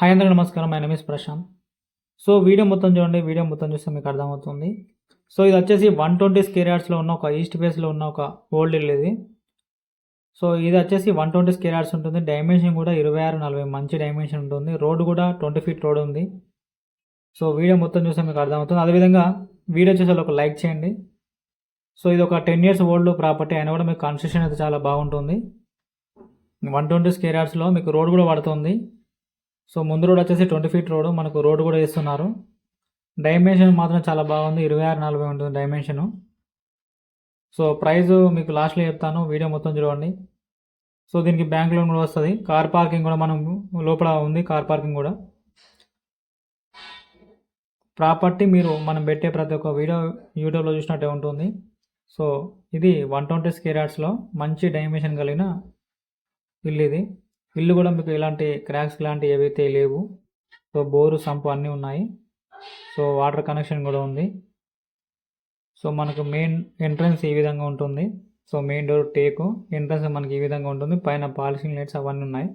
Hi అందరికీ నమస్కారం. My name is Prashant so video మొత్తం చూడండి. వీడియో మొత్తం చూస్తే మీకు అర్థమవుతుంది. సో ఇది వచ్చేసి వన్ ట్వంటీ స్కేర్ యార్డ్స్లో ఉన్న ఒక ఈస్ట్ ఫేస్లో ఉన్న ఒక ఓల్డ్ ఇల్లు ఇది. సో ఇది వచ్చేసి వన్ ట్వంటీ స్కేర్ యార్డ్స్ ఉంటుంది. డైమెన్షన్ కూడా ఇరవై ఆరు నలభై మంచి డైమెన్షన్ ఉంటుంది. రోడ్ కూడా ట్వంటీ ఫీట్ రోడ్ ఉంది. సో వీడియో మొత్తం చూస్తే మీకు అర్థమవుతుంది. అదేవిధంగా వీడియో చూసే ఒక లైక్ చేయండి. సో ఇది ఒక టెన్ ఇయర్స్ ఓల్డ్ ప్రాపర్టీ అయినా కూడా మీకు కన్స్ట్రక్షన్ అయితే చాలా బాగుంటుంది. వన్ ట్వంటీ స్కేర్ యార్డ్స్లో మీకు రోడ్ కూడా పడుతుంది. సో ముందు రోడ్ వచ్చేసి ట్వంటీ ఫీట్ రోడ్ మనకు రోడ్ కూడా వేస్తున్నారు. డైమెన్షన్ మాత్రం చాలా బాగుంది. ఇరవై ఆరు నలభై ఉంటుంది డైమెన్షను సో ప్రైస్ మీకు లాస్ట్లో చెప్తాను. వీడియో మొత్తం చూడండి. సో దీనికి బ్యాంక్ లోన్ కూడా వస్తుంది. కార్ పార్కింగ్ కూడా మనం లోపల ఉంది కార్ పార్కింగ్ కూడా. ప్రాపర్టీ మీరు మనం పెట్టే ప్రతి ఒక్క వీడియో యూట్యూబ్లో చూసినట్టే ఉంటుంది. సో ఇది వన్ ట్వంటీ స్కేర్ యార్డ్స్లో మంచి డైమెన్షన్ కలిగిన ఇల్లు ఇది. ఇల్లు కూడా మీకు ఎలాంటి క్రాక్స్ లాంటివి ఏవైతే లేవు సో బోరు సంపు అన్నీ ఉన్నాయి. సో వాటర్ కనెక్షన్ కూడా ఉంది. సో మనకు మెయిన్ ఎంట్రన్స్ ఈ విధంగా ఉంటుంది. సో మెయిన్ డోర్ టేకు ఎంట్రన్స్ మనకి ఈ విధంగా ఉంటుంది. పైన పాలిషింగ్ లైట్స్ అవన్నీ ఉన్నాయి.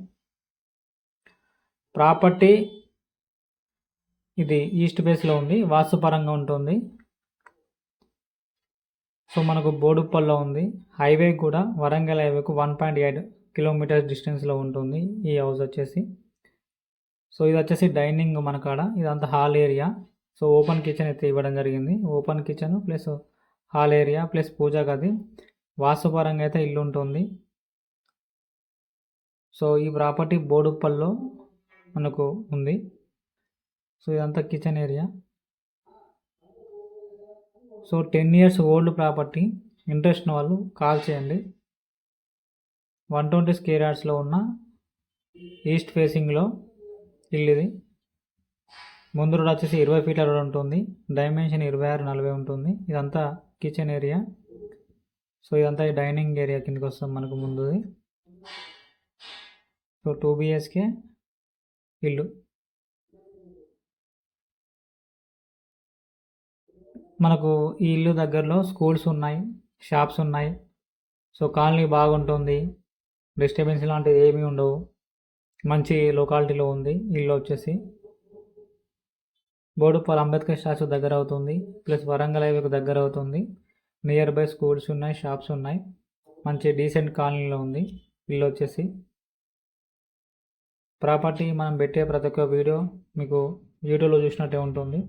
ప్రాపర్టీ ఇది ఈస్ట్ బేస్లో ఉంది. వాస్తుపరంగా ఉంటుంది. సో మనకు బోడుప్పల్లో ఉంది. హైవే కూడా వరంగల్ హైవేకు వన్ పాయింట్ ఎయిట్ కిలోమీటర్స్ డిస్టెన్స్లో ఉంటుంది ఈ హౌస్ వచ్చేసి. సో ఇది వచ్చేసి డైనింగ్ మన కాడ ఇదంతా hall area. So open kitchen అయితే ఇవ్వడం జరిగింది. Open kitchen plus hall area plus puja గది. వాస్తుపరంగా అయితే ఇల్లు ఉంటుంది. సో ఈ ప్రాపర్టీ బోడుప్పల్లో మనకు ఉంది. సో ఇదంతా kitchen area. So ten years old property. Interest వాళ్ళు కాల్ చేయండి. వన్ ట్వంటీ స్కేర్ యార్డ్స్లో ఉన్న ఈస్ట్ ఫేసింగ్లో ఇల్లు ఇది. ముందు రోడ్ వచ్చేసి ఇరవై ఫీట్ల రోడ్ ఉంటుంది. డైమెన్షన్ ఇరవై ఆరు నలభై ఉంటుంది. ఇదంతా కిచెన్ ఏరియా. సో ఇదంతా డైనింగ్ ఏరియా కిందకి వస్తాం మనకు ముందుది. సో టూ బిహెచ్కే ఇల్లు. మనకు ఈ ఇల్లు దగ్గరలో స్కూల్స్ ఉన్నాయి షాప్స్ ఉన్నాయి. సో కాలనీ బాగుంటుంది. డిస్టర్బెన్స్ లాంటివి ఏమీ ఉండవు. మంచి లొకాలిటీలో ఉంది. ఇల్లు వచ్చేసి బోడుపాల్ అంబేద్కర్ స్టాచ్యూ దగ్గర అవుతుంది. ప్లస్ వరంగల్ హైవేకు దగ్గర అవుతుంది. నియర్ బై స్కూల్స్ ఉన్నాయి షాప్స్ ఉన్నాయి. మంచి డీసెంట్ కాలనీలో ఉంది. ఇల్లు వచ్చేసి ప్రాపర్టీ మనం పెట్టే ప్రతి ఒక్క వీడియో మీకు యూట్యూబ్లో చూసినట్టే ఉంటుంది.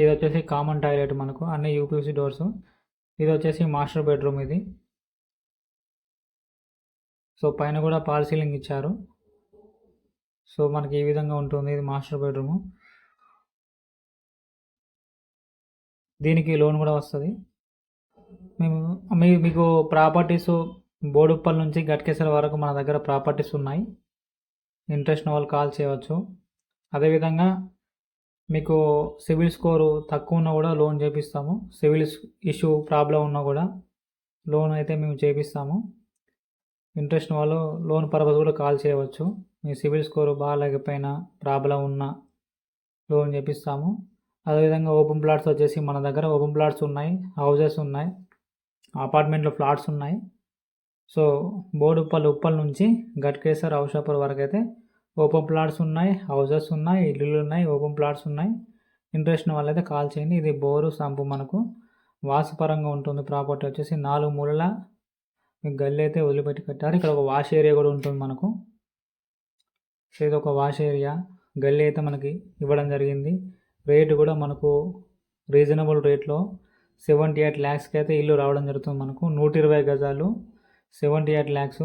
ఇది వచ్చేసి కామన్ టాయిలెట్ మనకు. అన్ని యూపీసీ డోర్స్ ఇది వచ్చేసి మాస్టర్ బెడ్రూమ్ ఇది. సో పైన కూడా పాల్ సీలింగ్ ఇచ్చారు. సో మనకి ఈ విధంగా ఉంటుంది. ఇది మాస్టర్ బెడ్రూము. దీనికి లోన్ కూడా వస్తుంది. మేము మీ మీకు ప్రాపర్టీస్ బోడుప్పల్ నుంచి గట్కేసర్ వరకు మన దగ్గర ప్రాపర్టీస్ ఉన్నాయి. ఇంట్రెస్ట్ వాళ్ళు కాల్ చేయవచ్చు. అదేవిధంగా మీకు సివిల్ స్కోరు తక్కువ ఉన్నా కూడా లోన్ చేపిస్తాము. సివిల్ ఇష్యూ ప్రాబ్లం ఉన్నా కూడా లోన్ అయితే మేము చేపిస్తాము. ఇంట్రెస్ట్ వాళ్ళు లోన్ పర్పస్ కూడా కాల్ చేయవచ్చు. మీ సిబిల్ స్కోర్ బాగాలేకపోయినా ప్రాబ్లం ఉన్నా లోన్ చేపిస్తాము. అదేవిధంగా ఓపెన్ ప్లాట్స్ వచ్చేసి మన దగ్గర ఓపెన్ ప్లాట్స్ ఉన్నాయి హౌజెస్ ఉన్నాయి అపార్ట్మెంట్లో ఫ్లాట్స్ ఉన్నాయి. సో బోర్డు ఉప్పల్ నుంచి గట్కేసర్ ఔషాపూర్ వరకు అయితే ఓపెన్ ప్లాట్స్ ఉన్నాయి హౌజెస్ ఉన్నాయి ఇల్లులు ఉన్నాయి ఓపెన్ ప్లాట్స్ ఉన్నాయి. ఇంట్రెస్ట్ వాళ్ళైతే కాల్ చేయండి. ఇది బోరు సంపు మనకు. వాసుపరంగా ఉంటుంది ప్రాపర్టీ వచ్చేసి నాలుగు మూలల గల్లీ అయితే వదిలిపెట్టి కట్టారు. ఇక్కడ ఒక వాష్ ఏరియా కూడా ఉంటుంది మనకు. సో ఇది ఒక వాష్ ఏరియా. గల్లీ అయితే మనకి ఇవ్వడం జరిగింది. రేటు కూడా మనకు రీజనబుల్ రేట్లో సెవెంటీ ఎయిట్ ల్యాక్స్కి అయితే ఇల్లు రావడం జరుగుతుంది మనకు. నూట ఇరవై గజాలు సెవెంటీ ఎయిట్ ల్యాక్స్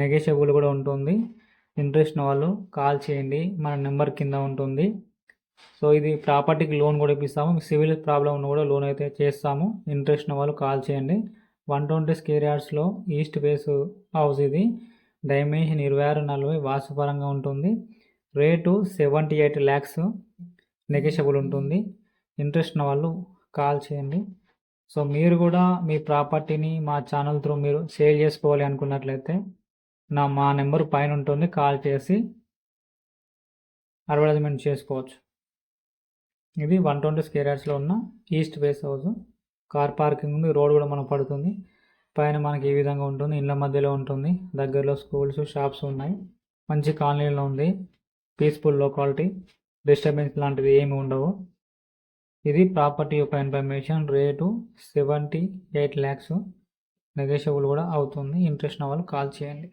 నెగోషియబుల్ కూడా ఉంటుంది. ఇంట్రెస్ట్ వాళ్ళు కాల్ చేయండి. మన నెంబర్ కింద ఉంటుంది. సో ఇది ప్రాపర్టీకి లోన్ కూడా ఇప్పిస్తాము. సివిల్ ప్రాబ్లం కూడా లోన్ అయితే చేస్తాము. ఇంట్రెస్ట్ వాళ్ళు కాల్ చేయండి. వన్ ట్వంటీ స్కేర్ యార్డ్స్లో ఈస్ట్ ఫేస్ హౌస్ ఇది. డైమెన్షన్ ఇరవై ఆరు నలభై వాసుపరంగా ఉంటుంది. Rate seventy eight lakhs negotiable ఉంటుంది. ఇంట్రెస్ట్ ఉన్న వాళ్ళు కాల్ చేయండి. సో మీరు కూడా మీ ప్రాపర్టీని మా ఛానల్ త్రూ మీరు సేల్ చేసుకోవాలి అనుకున్నట్లయితే నా మా నెంబర్ పైన ఉంటుంది. కాల్ చేసి అడ్వర్టైజ్మెంట్ చేసుకోవచ్చు. ఇది వన్ ట్వంటీ స్కేర్ యార్డ్స్లో ఉన్న east face house. Car parking ఉంది రోడ్ కూడా మనకు పడుతుంది. పైన మనకి ఈ విధంగా ఉంటుంది ఇళ్ళ మధ్యలో ఉంటుంది. దగ్గరలో స్కూల్స్ షాప్స్ ఉన్నాయి. మంచి కాలనీలో ఉంది. పీస్ఫుల్ లొకాలిటీ డిస్టర్బెన్స్ లాంటివి ఏమి ఉండవు. ఇది ప్రాపర్టీ యొక్క information rate seventy eight lakhs. Negotiable కూడా అవుతుంది. ఇంట్రెస్ట్ ఉన్న వాళ్ళు కాల్ చేయండి.